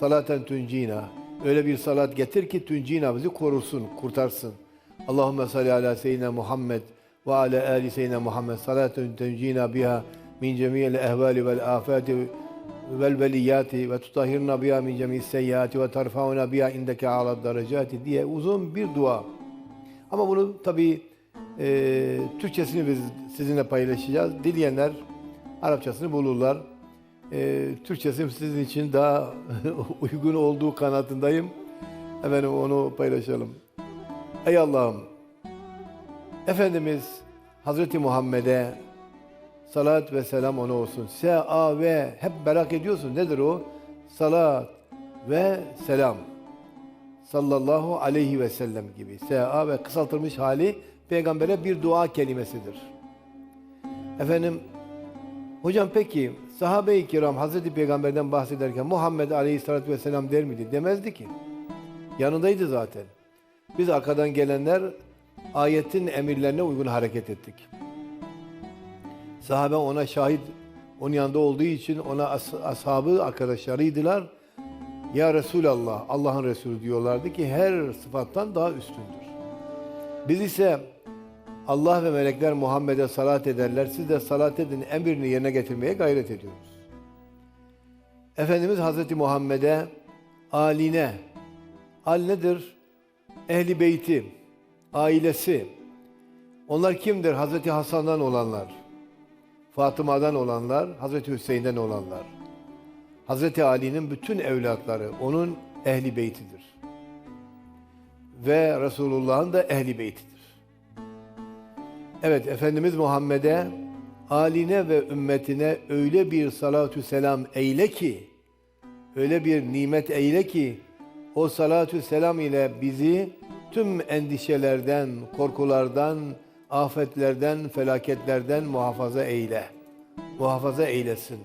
salaten tuncina. Öyle bir salat getir ki tuncina bizi korusun, kurtarsın. Allahümme salli ala seyyidina Muhammed ve ala ali seyyidina Muhammed. Salaten tuncina biha min cemiyel ehvali vel afati vel veliyati ve tutahhirna biha min cemiyis seyyiati ve terfauna biha indeke ala derecati diye uzun bir dua. Ama bunu tabii e, Türkçesini biz sizinle paylaşacağız. Dileyenler Arapçasını bulurlar. E, Türkçesi sizin için daha uygun olduğu kanatındayım. Efendim onu paylaşalım. Ey Allah'ım, Efendimiz Hazreti Muhammed'e salat ve selam ona olsun. S-A ve hep merak ediyorsun. Nedir o? Salat ve selam sallallahu aleyhi ve sellem gibi. S.A. ve kısaltılmış hali peygambere bir dua kelimesidir. Efendim, hocam peki sahabe-i kiram Hazreti Peygamber'den bahsederken Muhammed aleyhissalatü vesselam der miydi? Demezdi ki. Yanındaydı zaten. Biz arkadan gelenler ayetin emirlerine uygun hareket ettik. Sahabe ona şahit, onun yanında olduğu için ona as- ashabı, arkadaşlarıydılar. Ya Resulallah, Allah'ın Resulü diyorlardı ki her sıfattan daha üstündür. Biz ise Allah ve melekler Muhammed'e salat ederler. Siz de salat edin emrini yerine getirmeye gayret ediyoruz. Efendimiz Hazreti Muhammed'e aline, al nedir? Ehli beyti, ailesi. Onlar kimdir? Hazreti Hasan'dan olanlar, Fatıma'dan olanlar, Hazreti Hüseyin'den olanlar. Hazreti Ali'nin bütün evlatları onun ehli beytidir. Ve Resulullah'ın da ehli beytidir. Evet Efendimiz Muhammed'e aline ve ümmetine öyle bir salatü selam eyle ki öyle bir nimet eyle ki o salatü selam ile bizi tüm endişelerden, korkulardan, afetlerden, felaketlerden muhafaza eyle. Muhafaza eylesin.